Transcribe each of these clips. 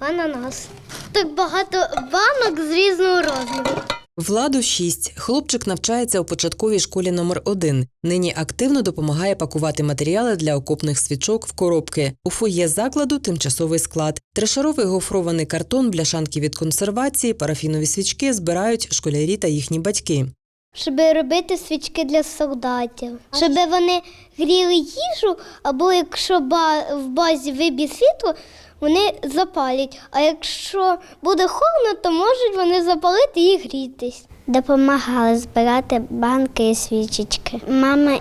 Ананас. Так багато банок з різного розміру. Владу 6. Хлопчик навчається у початковій школі номер 1 Нині активно допомагає пакувати матеріали для окопних свічок в коробки. У фоє закладу тимчасовий склад. Трешаровий гофрований картон, бляшанки від консервації, парафінові свічки збирають школярі та їхні батьки. Щоб робити свічки для солдатів. Щоб вони гріли їжу, або якщо ба- в базі виб'є світло, вони запалять. А якщо буде холодно, то можуть вони запалити і грітись. Допомагали збирати банки і свічечки. Мама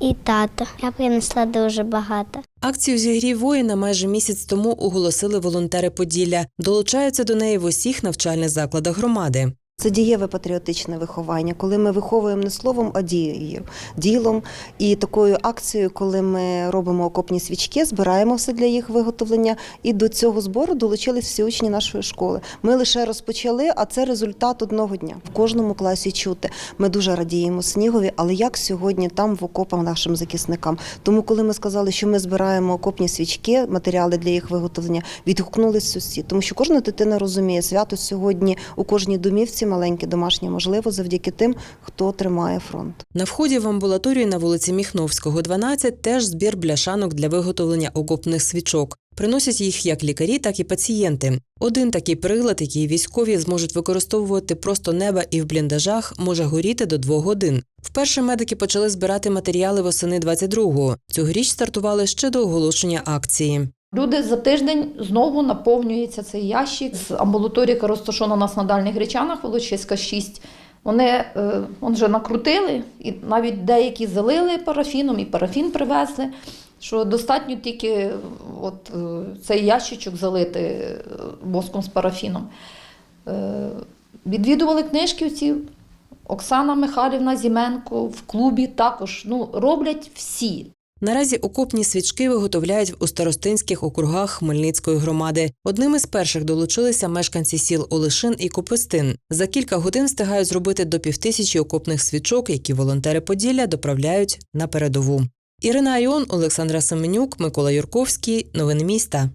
і тато. Я принесла дуже багато. Акцію зігрів воїна майже місяць тому оголосили волонтери Поділля. Долучаються до неї в усіх навчальних закладах громади. Це дієве патріотичне виховання, коли ми виховуємо не словом, а дією, ділом. І такою акцією, коли ми робимо окопні свічки, збираємо все для їх виготовлення. І до цього збору долучились всі учні нашої школи. Ми лише розпочали, а це результат одного дня. В кожному класі чути. Ми дуже радіємо снігові, але як сьогодні там в окопах нашим захисникам. Тому, коли ми сказали, що ми збираємо окопні свічки, матеріали для їх виготовлення, відгукнулись усі. Тому що кожна дитина розуміє, свято сьогодні у кожній домівці маленьке домашнє можливо завдяки тим, хто тримає фронт. На вході в амбулаторію на вулиці Міхновського, 12, теж збір бляшанок для виготовлення окопних свічок. Приносять їх як лікарі, так і пацієнти. Один такий прилад, який військові зможуть використовувати просто неба і в бліндажах, може горіти до двох годин. Вперше медики почали збирати матеріали восени 22-го. Цьогоріч стартували ще до оголошення акції. Люди за тиждень знову наповнюється цей ящик. З амбулаторії, яка розташована у нас на дальних гречанах, Волочиська 6. Вони е, он вже накрутили, і навіть деякі залили парафіном, і парафін привезли. Що достатньо тільки от, е, цей ящичок залити е, воском з парафіном. Відвідували книжківців. Оксана Михайлівна Зіменко в клубі також ну, роблять всі. Наразі окопні свічки виготовляють у старостинських округах Хмельницької громади. Одним із перших долучилися мешканці сіл Олешин і Копистин. За кілька годин встигають зробити до півтисячі окопних свічок, які волонтери Поділля доправляють на передову. Ірина Айон, Олександра Семенюк, Микола Юрковський. Новини міста.